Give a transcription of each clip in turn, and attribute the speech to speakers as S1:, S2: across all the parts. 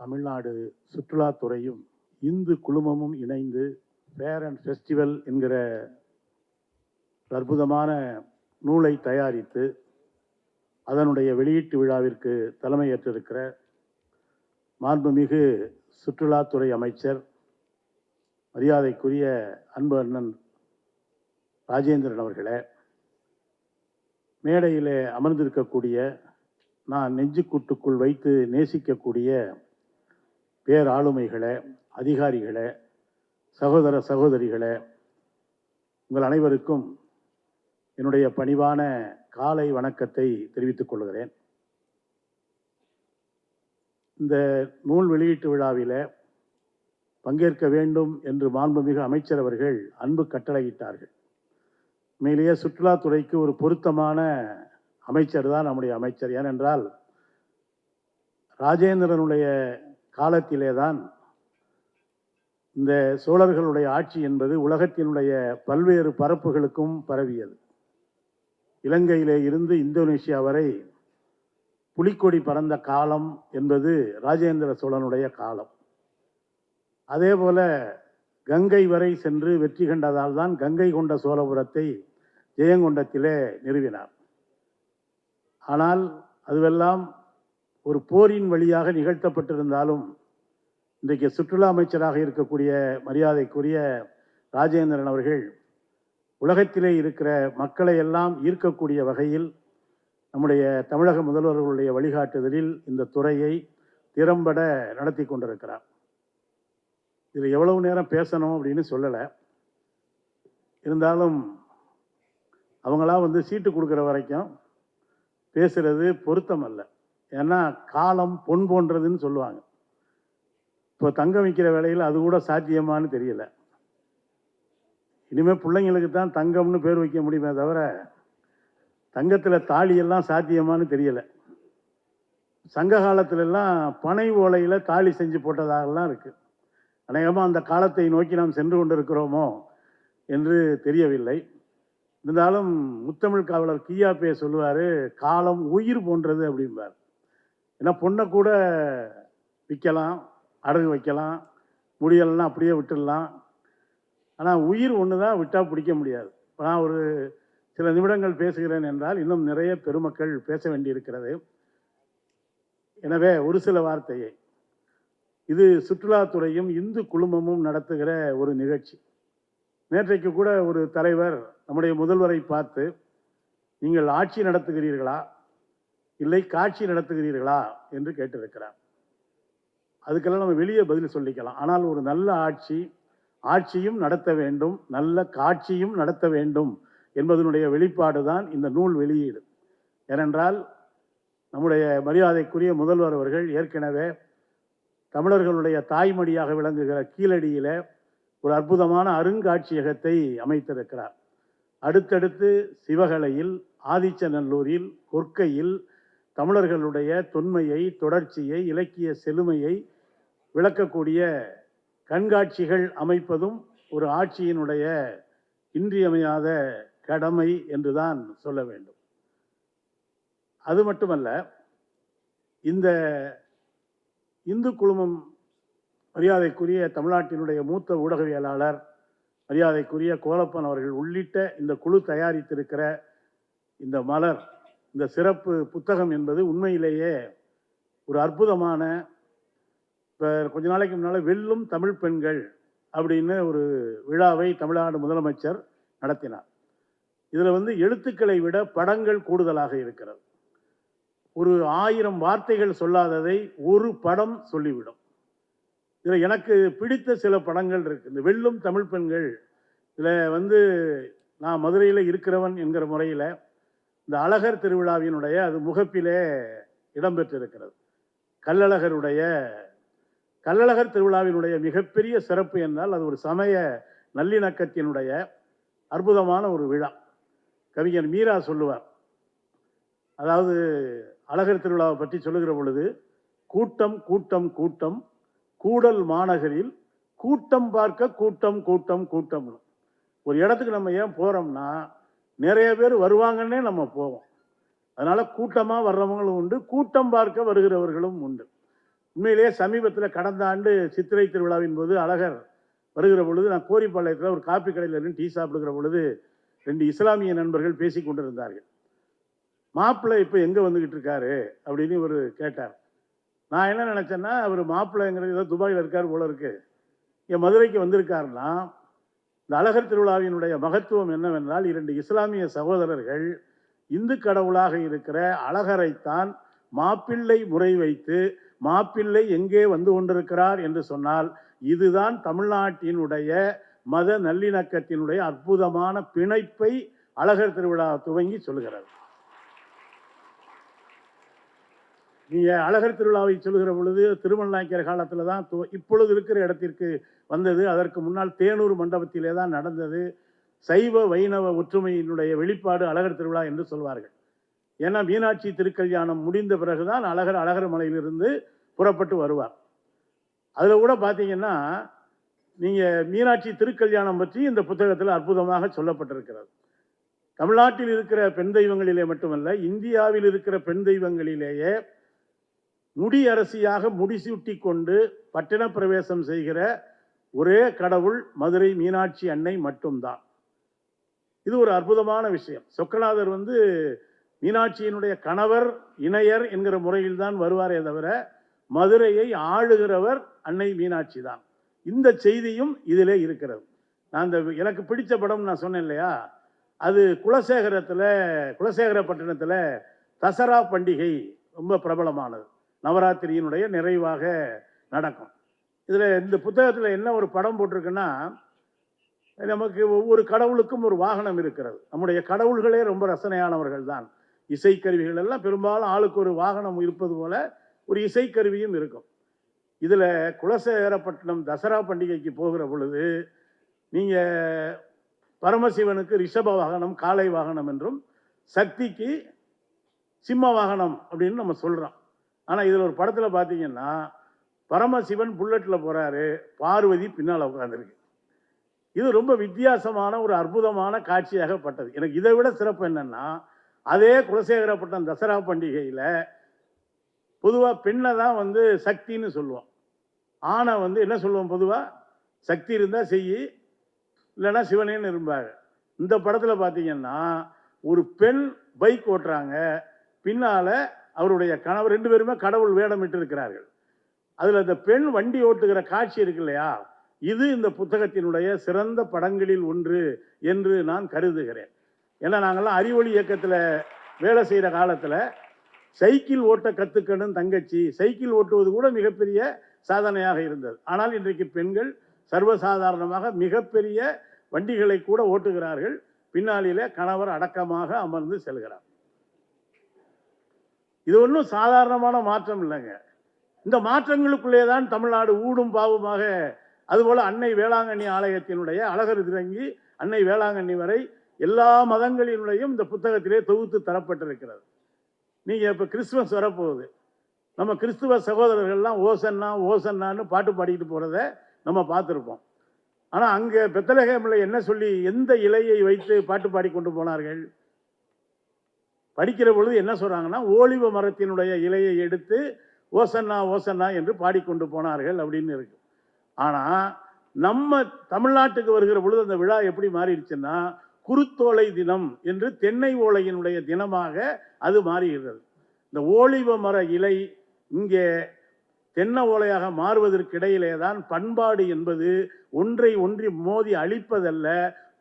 S1: தமிழ்நாடு சுற்றுலாத்துறையும் இந்து குழுமமும் இணைந்து fair and festival என்கிற அற்புதமான நூலை தயாரித்து அதனுடைய வெளியீட்டு விழாவிற்கு தலைமையேற்றிருக்கிற மாண்புமிகு சுற்றுலாத்துறை அமைச்சர் மரியாதைக்குரிய அன்பு அண்ணன் ராஜேந்திரன் அவர்களே மேடையிலே அமர்ந்திருக்கக்கூடிய நான் நெஞ்சுக்கூட்டுக்குள் வைத்து நேசிக்கக்கூடிய பேராளுமைகளை அதிகாரிகளை சகோதர சகோதரிகளை உங்கள் அனைவருக்கும் என்னுடைய பணிவான காலை வணக்கத்தை தெரிவித்துக் கொள்கிறேன். இந்த நூல் வெளியீட்டு விழாவில் பங்கேற்க வேண்டும் என்று மாண்புமிகு அமைச்சர் அவர்கள் அன்பு கட்டளையிட்டார்கள். உண்மையிலேயே சுற்றுலாத்துறைக்கு ஒரு பொருத்தமான அமைச்சர் தான் நம்முடைய அமைச்சர். ஏனென்றால் ராஜேந்திரனுடைய காலத்திலே தான் இந்த சோழர்களுடைய ஆட்சி என்பது உலகத்தினுடைய பல்வேறு பரப்புகளுக்கும் பரவியது. இலங்கையிலே இருந்து இந்தோனேஷியா வரை புலிக்கொடி பறந்த காலம் என்பது ராஜேந்திர சோழனுடைய காலம். அதே போல கங்கை வரை சென்று வெற்றி கண்டதால் தான் கங்கை கொண்ட சோழபுரத்தை ஜெயங்கொண்டத்திலே நிறுவினார். ஆனால் அதுவெல்லாம் ஒரு போரின் வழியாக நிகழ்த்தப்பட்டிருந்தாலும் இன்றைக்கு சுற்றுலா அமைச்சராக இருக்கக்கூடிய மரியாதைக்குரிய ராஜேந்திரன் அவர்கள் உலகத்திலே இருக்கிற மக்களை எல்லாம் ஈர்க்கக்கூடிய வகையில் நம்முடைய தமிழக முதல்வர்களுடைய வழிகாட்டுதலில் இந்த துறையை திறம்பட நடத்தி கொண்டிருக்கிறார். இதில் எவ்வளவு நேரம் பேசணும் அப்படின்னு சொல்லலை. இருந்தாலும் அவங்களாம் வந்து சீட்டு கொடுக்குற வரைக்கும் பேசுகிறது பொருத்தம் அல்ல ஏன்னா காலம் பொன் போன்றதுன்னு சொல்லுவாங்க. இப்போ தங்கம் விற்கிற வேலையில் அது கூட சாத்தியமான்னு தெரியல. இனிமேல் பிள்ளைங்களுக்கு தான் தங்கம்னு பேர் வைக்க முடியுமே தவிர தங்கத்தில் தாலியெல்லாம் சாத்தியமான்னு தெரியல. சங்க காலத்திலெல்லாம் பனை ஓலையில் தாலி செஞ்சு போட்டதாகலாம் இருக்குது அநேகமாக அந்த காலத்தை நோக்கி நாம் சென்று கொண்டிருக்கிறோமோ என்று தெரியவில்லை. இருந்தாலும் முத்தமிழ் காவலர் கியாப்பே சொல்லுவார் காலம் உயிர் போன்றது அப்படிம்பார். ஏன்னா பொண்ணை கூட விற்கலாம் அடகு வைக்கலாம் முடியலைன்னா அப்படியே விட்டுடலாம். ஆனால் உயிர் ஒன்று தான் விட்டால் பிடிக்க முடியாது. இப்போ நான் ஒரு சில நிமிடங்கள் பேசுகிறேன் என்றால் இன்னும் நிறைய பெருமக்கள் பேச வேண்டியிருக்கிறது. எனவே ஒரு சில வார்த்தையை. இது சுற்றுலாத்துறையும் இந்து குழுமமும் நடத்துகிற ஒரு நிகழ்ச்சி. நேற்றைக்கு கூட ஒரு தலைவர் நம்முடைய முதல்வரை பார்த்து நீங்கள் ஆட்சி நடத்துகிறீர்களா? இல்லை காட்சி நடத்துகிறீர்களா என்று கேட்டிருக்கிறார். அதுக்கெல்லாம் நம்ம வெளியே பதில் சொல்லிக்கலாம். ஆனால் ஒரு நல்ல ஆட்சி ஆட்சியும் நடத்த வேண்டும் நல்ல காட்சியும் நடத்த வேண்டும் என்பதனுடைய வெளிப்பாடு தான் இந்த நூல் வெளியீடு. ஏனென்றால் நம்முடைய மரியாதைக்குரிய முதல்வர் அவர்கள் ஏற்கனவே தமிழர்களுடைய தாய்மொழியாக விளங்குகிற கீழடியில ஒரு அற்புதமான அருங்காட்சியகத்தை அமைத்திருக்கிறார். அடுத்தடுத்து சிவகலையில் ஆதிச்சநல்லூரில் கொற்கையில் தமிழர்களுடைய தொன்மையை தொடர்ச்சியை இலக்கிய செழுமையை விளக்கக்கூடிய கண்காட்சிகள் அமைப்பதும் ஒரு ஆட்சியினுடைய இன்றியமையாத கடமை என்றுதான் சொல்ல வேண்டும். அது மட்டுமல்ல இந்த இந்து குழுமம் மரியாதைக்குரிய தமிழ்நாட்டினுடைய மூத்த ஊடகவியலாளர் மரியாதைக்குரிய கோலப்பன் அவர்கள் உள்ளிட்ட இந்த குழு தயாரித்திருக்கிற இந்த மலர் இந்த சிறப்பு புத்தகம் என்பது உண்மையிலேயே ஒரு அற்புதமான இப்போ கொஞ்ச நாளைக்கு முன்னால் வெல்லும் தமிழ் பெண்கள் அப்படின்னு ஒரு விழாவை தமிழ்நாடு முதலமைச்சர் நடத்தினார். இதில் வந்து எழுத்துக்களை விட படங்கள் கூடுதலாக இருக்கிறது. ஒரு ஆயிரம் வார்த்தைகள் சொல்லாததை ஒரு படம் சொல்லிவிடும். இதில் எனக்கு பிடித்த சில படங்கள் இருக்குது இந்த வெல்லும் தமிழ் பெண்கள் இதில் வந்து நான் மதுரையில் இருக்கிறவன் என்கிற முறையில் இந்த அழகர் திருவிழாவினுடைய அது முகப்பிலே இடம்பெற்றிருக்கிறது. கல்லழகருடைய கல்லழகர் திருவிழாவினுடைய மிகப்பெரிய சிறப்பு என்றால் அது ஒரு சமய நல்லிணக்கத்தினுடைய அற்புதமான ஒரு விழா. கவிஞர் மீரா சொல்லுவார். அதாவது அழகர் திருவிழாவை பற்றி சொல்லுகிற பொழுது கூட்டம் கூட்டம் கூட்டம் கூடல் மாநகரில் கூட்டம் பார்க்க கூட்டம் கூட்டம் கூட்டம் ஒரு இடத்துக்கு நம்ம ஏன் போகிறோம்னா நிறைய பேர் வருவாங்கன்னே நம்ம போவோம். அதனால் கூட்டமாக வர்றவங்களும் உண்டு கூட்டம் பார்க்க வருகிறவர்களும் உண்டு. உண்மையிலேயே சமீபத்தில் கடந்த ஆண்டு சித்திரை திருவிழாவின் போது அழகர் வருகிற பொழுது நான் கோரிப்பாளையத்தில் ஒரு காப்பி கடையில் இருந்து டீ சாப்பிடுகிற பொழுது ரெண்டு இஸ்லாமிய நண்பர்கள் பேசி கொண்டிருந்தார்கள். மாப்பிள்ளை இப்போ எங்கே வந்துக்கிட்டு இருக்காரு? அப்படின்னு இவர் கேட்டார். நான் என்ன நினச்சேன்னா அவர் மாப்பிள்ளைங்கிறது ஏதோ துபாயில் இருக்கார் போல இருக்கு. என் மதுரைக்கு வந்திருக்காருன்னா இந்த அழகர் திருவிழாவினுடைய மகத்துவம் என்னவென்றால் இரண்டு இஸ்லாமிய சகோதரர்கள் இந்து கடவுளாக இருக்கிற அழகரைத்தான் மாப்பிள்ளை முறை வைத்து மாப்பிள்ளை எங்கே வந்து கொண்டிருக்கிறார் என்று சொன்னால் இதுதான் தமிழ்நாட்டினுடைய மத நல்லிணக்கத்தினுடைய அற்புதமான பிணைப்பை அழகர் திருவிழா துவங்கி சொல்கிறது. நீங்கள் அழகர் திருவிழாவை சொல்கிற பொழுது திருமணநாயக்கர் காலத்தில் தான் துவ- இப்பொழுது இருக்கிற இடத்திற்கு வந்தது. அதற்கு முன்னால் தேனூர் மண்டபத்திலே தான் நடந்தது. சைவ வைணவ ஒற்றுமையினுடைய வெளிப்பாடு அழகர் திருவிழா என்று சொல்வார்கள். ஏன்னா மீனாட்சி திருக்கல்யாணம் முடிந்த பிறகுதான் அழகர் அழகர் மலையிலிருந்து புறப்பட்டு வருவார். அதில் கூட பார்த்தீங்கன்னா நீங்கள் மீனாட்சி திருக்கல்யாணம் பற்றி இந்த புத்தகத்தில் அற்புதமாக சொல்லப்பட்டிருக்கிறது. தமிழ்நாட்டில் இருக்கிற பெண் தெய்வங்களிலே மட்டுமல்ல இந்தியாவில் இருக்கிற பெண் தெய்வங்களிலேயே முடி அரசியாக முடிசூட்டி கொண்டு பட்டின பிரவேசம் செய்கிற ஒரே கடவுள் மதுரை மீனாட்சி அன்னை மட்டும்தான். இது ஒரு அற்புதமான விஷயம். சொக்கநாதர் வந்து மீனாட்சியினுடைய கணவர் இணையர் என்கிற முறையில் தான் வருவாரே தவிர மதுரையை ஆளுகிறவர் அன்னை மீனாட்சி தான் இந்த செய்தியும் இதிலே இருக்கிறது. நான் இந்த எனக்கு பிடிச்ச படம் நான் சொன்னேன் இல்லையா? அது குலசேகரத்தில் குலசேகரப்பட்டினத்தில் தசரா பண்டிகை ரொம்ப பிரபலமானது. நவராத்திரியினுடைய நிறைவாக நடக்கும். இதில் இந்த புத்தகத்தில் என்ன ஒரு படம் போட்டிருக்குன்னா நமக்கு ஒவ்வொரு கடவுளுக்கும் ஒரு வாகனம் இருக்கிறது. நம்முடைய கடவுள்களே ரொம்ப ரசனையானவர்கள் தான். இசைக்கருவிகள் எல்லாம் பெரும்பாலும் ஆளுக்கு ஒரு வாகனம் இருப்பது போல ஒரு இசைக்கருவியும் இருக்கும். இதில் குலசேகரப்பட்டினம் தசரா பண்டிகைக்கு போகிற பொழுது நீங்கள் பரமசிவனுக்கு ரிஷப வாகனம் காலை வாகனம் என்றும் சக்திக்கு சிம்ம வாகனம் அப்படின்னு நம்ம சொல்கிறோம் ஆனால் இதில் ஒரு படத்தில் பார்த்தீங்கன்னா பரமசிவன் புல்லட்டில் போகிறாரு பார்வதி பின்னால் உட்காந்துருக்கு இது ரொம்ப வித்தியாசமான ஒரு அற்புதமான காட்சியாகப்பட்டது. எனக்கு இதை விட சிறப்பு என்னென்னா அதே குலசேகரப்பட்டம் தசரா பண்டிகையில் பொதுவாக பெண்ணை தான் வந்து சக்தின்னு சொல்லுவோம். ஆணை வந்து என்ன சொல்லுவோம் பொதுவாக சக்தி இருந்தால் செய்யி இல்லைன்னா சிவனேன்னு இருப்பாங்க இந்த படத்தில் பார்த்தீங்கன்னா ஒரு பெண் பைக் ஓட்டுறாங்க பின்னால் அவருடைய கணவர் ரெண்டு பேருமே கடவுள் வேடமிட்டு இருக்கிறார்கள் அதில் அந்த பெண் வண்டி ஓட்டுகிற காட்சி இருக்கு இல்லையா? இது இந்த புத்தகத்தினுடைய சிறந்த படங்களில் ஒன்று என்று நான் கருதுகிறேன். ஏன்னா நாங்கள்லாம் அறிவொளி இயக்கத்தில் வேலை செய்கிற காலத்தில் சைக்கிள் ஓட்ட கற்றுக்கணும் தங்கச்சி. சைக்கிள் ஓட்டுவது கூட மிகப்பெரிய சாதனையாக இருந்தது. ஆனால் இன்றைக்கு பெண்கள் சர்வசாதாரணமாக மிகப்பெரிய வண்டிகளை கூட ஓட்டுகிறார்கள். பின்னாளிலே கணவர் அடக்கமாக அமர்ந்து செல்கிறார். இது ஒன்றும் சாதாரணமான மாற்றம் இல்லைங்க. இந்த மாற்றங்களுக்குள்ளே தான் தமிழ்நாடு ஊடும் பாவுமாக அதுபோல் அன்னை வேளாங்கண்ணி ஆலயத்தினுடைய அழகர் திறங்கி அன்னை வேளாங்கண்ணி வரை எல்லா மதங்களினுடையும் இந்த புத்தகத்திலே தொகுத்து தரப்பட்டிருக்கிறது. நீங்கள் இப்போ கிறிஸ்துமஸ் வரப்போகுது. நம்ம கிறிஸ்துவ சகோதரர்கள்லாம் ஓசன்னா ஓசன்னான்னு பாட்டு பாடிக்கிட்டு போகிறத நம்ம பார்த்துருப்போம். ஆனால் அங்கே பெத்தலகேமில் என்ன சொல்லி எந்த இலையை வைத்து பாட்டு பாடி கொண்டு போனார்கள்? படிக்கிற பொழுது என்ன சொல்கிறாங்கன்னா ஓலிவ மரத்தினுடைய இலையை எடுத்து ஓசன்னா ஓசன்னா என்று பாடிக்கொண்டு போனார்கள் அப்படின்னு இருக்கு. ஆனால் நம்ம தமிழ்நாட்டுக்கு வருகிற பொழுது அந்த விழா எப்படி மாறிடுச்சுன்னா குருத்தோலை தினம் என்று தென்னை ஓலையினுடைய தினமாக அது மாறுகிறது. இந்த ஓலிவ மர இலை இங்கே தென்னை ஓலையாக மாறுவதற்கிடையிலே தான் பண்பாடு என்பது ஒன்றை ஒன்றி மோதி அழிப்பதல்ல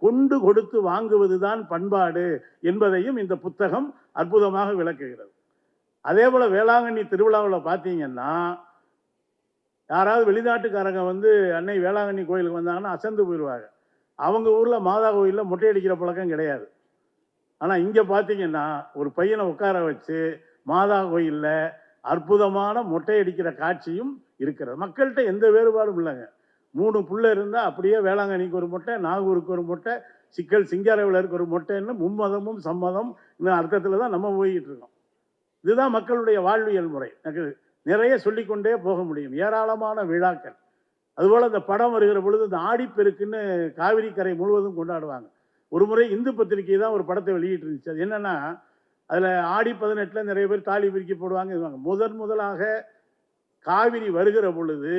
S1: கொண்டு கொடுத்து வாங்குவதுதான் பண்பாடு என்பதையும் இந்த புத்தகம் அற்புதமாக விளக்குகிறது. அதே போல் வேளாங்கண்ணி திருவிழாவில் பார்த்தீங்கன்னா யாராவது வெளிநாட்டுக்காரங்க வந்து அன்னை வேளாங்கண்ணி கோயிலுக்கு வந்தாங்கன்னா அசந்து போயிடுவாங்க அவங்க ஊரில் மாதா கோயிலில் மொட்டை அடிக்கிற பழக்கம் கிடையாது. ஆனால் இங்கே பார்த்தீங்கன்னா ஒரு பையனை உட்கார வச்சு மாதா கோயிலில் அற்புதமான மொட்டை அடிக்கிற காட்சியும் இருக்கிறது. மக்கள்கிட்ட எந்த வேறுபாடும் இல்லைங்க. மூணு புள்ள இருந்தால் அப்படியே வேளாங்கண்ணிக்கு ஒரு மொட்டை நாகூருக்கு ஒரு மொட்டை சிக்கல் சிங்காரவிலருக்கு ஒரு மொட்டைன்னு மும்மதமும் சம்மதம் இந்த அர்த்தத்தில் தான் நம்ம போய்கிட்டு இருக்கோம். இதுதான் மக்களுடைய வாழ்வியல் முறை. எனக்கு நிறைய சொல்லிக்கொண்டே போக முடியும். ஏராளமான விழாக்கள். அதுபோல் இந்த படம் வருகிற பொழுது இந்த ஆடிப்பெருக்குன்னு காவிரி கரை முழுவதும் கொண்டாடுவாங்க. ஒரு முறை இந்து பத்திரிகை தான் ஒரு படத்தை வெளியிட்டு இருந்துச்சு. அது என்னென்னா அதில் ஆடி பதினெட்டில் நிறைய பேர் தாலி பிரிக்க போடுவாங்க. முதன் முதலாக காவிரி வருகிற பொழுது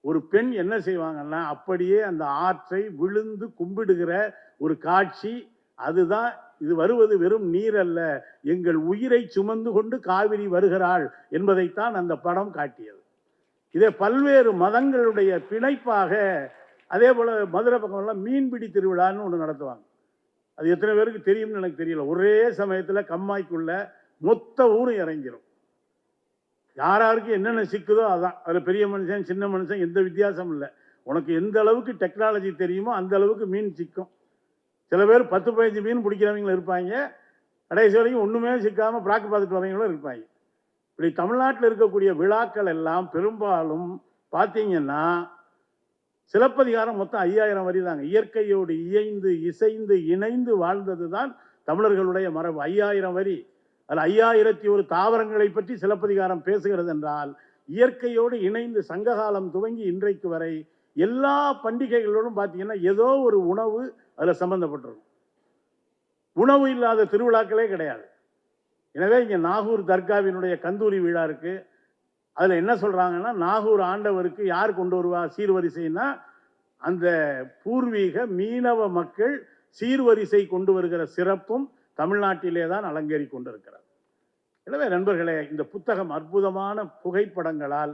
S1: ஒரு பெண் என்ன செய்வாங்கன்னா அப்படியே அந்த ஆற்றை விழுந்து கும்பிடுகிற ஒரு காட்சி அதுதான் இது வருவது வெறும் நீர் அல்ல எங்கள் உயிரை சுமந்து கொண்டு காவிரி வருகிறாள் என்பதைத்தான் அந்த படம் காட்டியது. இதே பல்வேறு மதங்களுடைய பிணைப்பாக அதே போல மதுரை பக்கமெல்லாம் மீன்பிடி திருவிழான்னு ஒன்று நடத்துவாங்க. அது எத்தனை பேருக்கு தெரியும்னு எனக்கு தெரியல. ஒரே சமயத்தில் கம்மாய்க்குள்ள மொத்த ஊரும் இறங்கிரும். யார் யாருக்கு என்னென்ன சிக்குதோ அதான். அதில் பெரிய மனுஷன் சின்ன மனுஷன் எந்த வித்தியாசம் இல்லை. உனக்கு எந்த அளவுக்கு டெக்னாலஜி தெரியுமோ அந்த அளவுக்கு மீன் சிக்கும். சில பேர் பத்து பதினஞ்சு மீன் பிடிக்கிறவங்களும் இருப்பாங்க. கடைசி வரைக்கும் ஒன்றுமே சிக்காமல் பிராக்கு பார்த்துட்டு வரவங்களும் இருப்பாங்க. இப்படி தமிழ்நாட்டில் இருக்கக்கூடிய விழாக்கள் எல்லாம் பெரும்பாலும் பார்த்தீங்கன்னா சிலப்பதிகாரம் மொத்தம் ஐயாயிரம் வரி தாங்க. இயற்கையோடு இயைந்து இசைந்து இணைந்து வாழ்ந்தது தான் தமிழர்களுடைய மரபு. ஐயாயிரம் வரி. அதில் ஐயாயிரத்தி ஒரு தாவரங்களை பற்றி சிலப்பதிகாரம் பேசுகிறது என்றால் இயற்கையோடு இணைந்து சங்ககாலம் துவங்கி இன்றைக்கு வரை எல்லா பண்டிகைகளோடும் பார்த்தீங்கன்னா ஏதோ ஒரு உணவு அதில் சம்பந்தப்பட்டிருக்கும். உணவு இல்லாத திருவிழாக்களே கிடையாது. எனவே இங்கே நாகூர் தர்காவினுடைய கந்தூரி விழா இருக்கு. அதில் என்ன சொல்கிறாங்கன்னா நாகூர் ஆண்டவருக்கு யார் கொண்டு வருவா சீர்வரிசைன்னா அந்த பூர்வீக மீனவ மக்கள் சீர்வரிசை கொண்டு வருகிற சிறப்பும் தமிழ்நாட்டிலே தான் அலங்கரி கொண்டிருக்கிறது எனவே நண்பர்களே இந்த புத்தகம் அற்புதமான புகைப்படங்களால்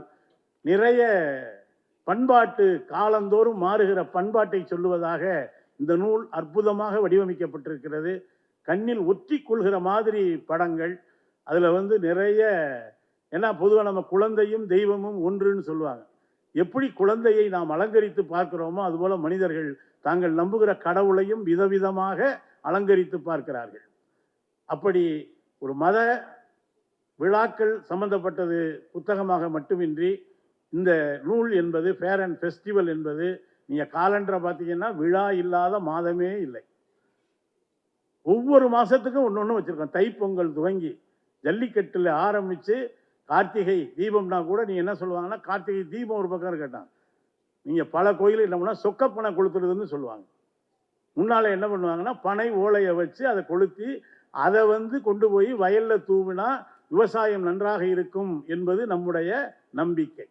S1: நிறைய பண்பாட்டு காலந்தோறும் மாறுகிற பண்பாட்டை சொல்லுவதாக இந்த நூல் அற்புதமாக வடிவமைக்கப்பட்டிருக்கிறது. கண்ணில் ஒற்றி கொள்கிற மாதிரி படங்கள். அதில் வந்து நிறைய ஏன்னா பொதுவாக நம்ம குழந்தையும் தெய்வமும் ஒன்றுன்னு சொல்லுவாங்க. எப்படி குழந்தையை நாம் அலங்கரித்து பார்க்கிறோமோ அதுபோல் மனிதர்கள் தாங்கள் நம்புகிற கடவுளையும் விதவிதமாக அலங்கரித்து பார்க்கிறார்கள். அப்படி ஒரு மத விழாக்கள் சம்பந்தப்பட்டது புத்தகமாக மட்டுமின்றி இந்த நூல் என்பது ஃபேர் அண்ட் ஃபெஸ்டிவல் என்பது நீங்கள் காலண்டரை பார்த்தீங்கன்னா விழா இல்லாத மாதமே இல்லை. ஒவ்வொரு மாதத்துக்கும் ஒன்று ஒன்று வச்சுருக்கோம். தைப்பொங்கல் துவங்கி ஜல்லிக்கட்டில் ஆரம்பித்து கார்த்திகை தீபம்னா கூட நீங்கள் என்ன சொல்லுவாங்கன்னா கார்த்திகை தீபம் ஒரு பக்கம் கேட்டான் நீங்கள் பல கோயிலில் என்ன பண்ணால் சொக்கப்பனை கொளுத்துறதுன்னு சொல்லுவாங்க. முன்னால் என்ன பண்ணுவாங்கன்னா பனை ஓலையை வச்சு அதை கொளுத்தி அதை வந்து கொண்டு போய் வயலில் தூவினா விவசாயம் நன்றாக இருக்கும் என்பது நம்முடைய நம்பிக்கை.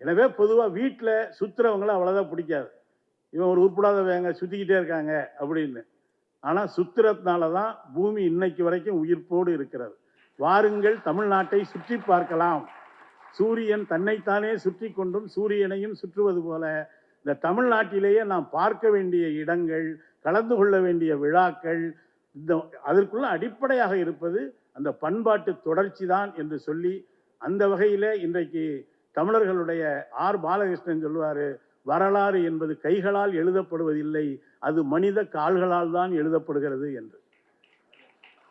S1: எனவே பொதுவாக வீட்டில் சுற்றுறவங்கள அவ்வளோதான் பிடிக்காது. இவன் ஒரு உருப்படாதவங்க சுற்றிக்கிட்டே இருக்காங்க அப்படின்னு. ஆனால் சுத்திரத்தினால தான் பூமி இன்னைக்கு வரைக்கும் உயிர்ப்போடு இருக்கிறது. வாருங்கள் தமிழ்நாட்டை சுற்றி பார்க்கலாம். சூரியன் தன்னைத்தானே சுற்றி கொண்டும் சூரியனையும் சுற்றுவது போல இந்த தமிழ்நாட்டிலேயே நாம் பார்க்க வேண்டிய இடங்கள் கலந்து கொள்ள வேண்டிய விழாக்கள் இந்த அதற்குள்ள அடிப்படையாக இருப்பது அந்த பண்பாட்டு தொடர்ச்சி தான் என்று சொல்லி அந்த வகையில் இன்றைக்கு தமிழர்களுடைய ஆர் பாலகிருஷ்ணன் சொல்லுவார் வரலாறு என்பது கைகளால் எழுதப்படுவதில்லை அது மனித கால்களால் தான் எழுதப்படுகிறது என்று.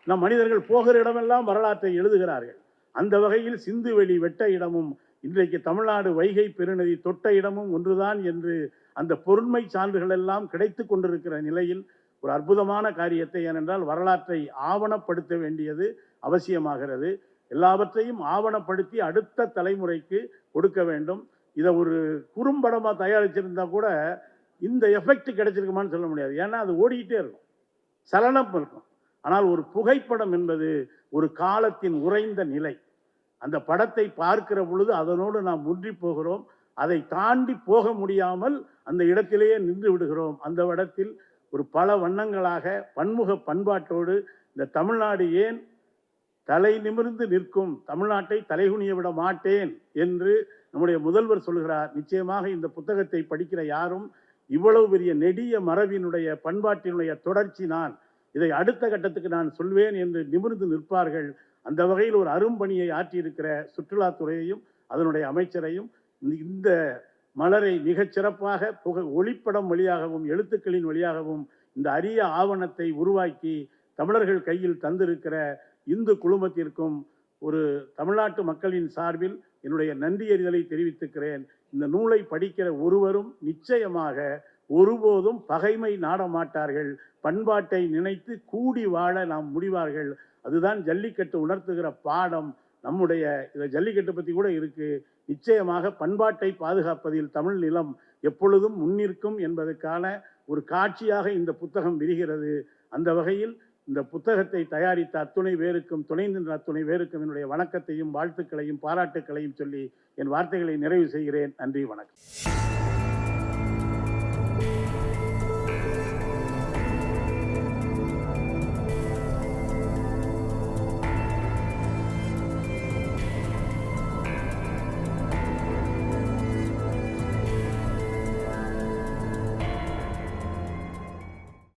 S1: நம் மனிதர்கள் போகிற இடமெல்லாம் வரலாற்றை எழுதுகிறார்கள். அந்த வகையில் சிந்துவெளி வெட்ட இடமும் இன்றைக்கு தமிழ்நாடு வைகை பெருநதி தொட்ட இடமும் ஒன்றுதான் என்று அந்த பொருண்மை சான்றுகள் எல்லாம் கிடைத்து கொண்டிருக்கிற நிலையில் ஒரு அற்புதமான காரியத்தை ஏனென்றால் வரலாற்றை ஆவணப்படுத்த வேண்டியது அவசியமாகிறது. எல்லாவற்றையும் ஆவணப்படுத்தி அடுத்த தலைமுறைக்கு கொடுக்க வேண்டும். இதை ஒரு குறும்படமாக தயாரிச்சிருந்தா கூட இந்த எஃபெக்ட் கிடைச்சிருக்குமான்னு சொல்ல முடியாது. ஏன்னா அது ஓடிக்கிட்டே இருக்கும். சலனம் இருக்கும். ஆனால் ஒரு புகைப்படம் என்பது ஒரு காலத்தின் உறைந்த நிலை. அந்த படத்தை பார்க்கிற பொழுது அதனோடு நாம் முன்றி போகிறோம். அதை தாண்டி போக முடியாமல் அந்த இடத்திலேயே நின்று விடுகிறோம். அந்த இடத்தில் ஒரு பல வண்ணங்களாக பன்முக பண்பாட்டோடு இந்த தமிழ்நாடு ஏன் தலை நிமிர்ந்து நிற்கும்? தமிழ்நாட்டை தலைகுனிய விட மாட்டேன் என்று நம்முடைய முதல்வர் சொல்கிறார் நிச்சயமாக இந்த புத்தகத்தை படிக்கிற யாரும் இவ்வளவு பெரிய நெடிய மரபினுடைய பண்பாட்டினுடைய தொடர்ச்சி நான் இதை அடுத்த கட்டத்துக்கு நான் சொல்வேன் என்று நிமிர்ந்து நிற்பார்கள். அந்த வகையில் ஒரு அரும்பணியை ஆற்றியிருக்கிற சுற்றுலாத்துறையையும் அதனுடைய அமைச்சரையும் இந்த- இந்த மலரை மிகச் சிறப்பாக புகை ஒளிப்படம் வழியாகவும் எழுத்துக்களின் வழியாகவும் இந்த அரிய ஆவணத்தை உருவாக்கி தமிழர்கள் கையில் தந்திருக்கிற இந்து குழுமத்திற்கும் ஒரு தமிழ்நாட்டு மக்களின் சார்பில் என்னுடைய நன்றியறிதலை தெரிவித்துக்கிறேன். இந்த நூலை படிக்கிற ஒருவரும் நிச்சயமாக ஒருபோதும் பகைமை நாடமாட்டார்கள் பண்பாட்டை நினைத்து கூடி வாழ நாம் முடிவார்கள். அதுதான் ஜல்லிக்கட்டு உணர்த்துகிற பாடம். நம்முடைய இதில் ஜல்லிக்கட்டு பற்றி கூட இருக்குது நிச்சயமாக பண்பாட்டை பாதுகாப்பதில் தமிழ் நிலம் எப்பொழுதும் முன்னிற்கும் என்பதற்கான ஒரு காட்சியாக இந்த புத்தகம் விரிகிறது. அந்த வகையில் இந்த புத்தகத்தை தயாரித்த அத்துணை பேருக்கும் துணை நின்ற அத்துணை பேருக்கும் என்னுடைய வணக்கத்தையும் வாழ்த்துக்களையும் பாராட்டுக்களையும் சொல்லி என் வார்த்தைகளை நிறைவு செய்கிறேன். நன்றி வணக்கம்.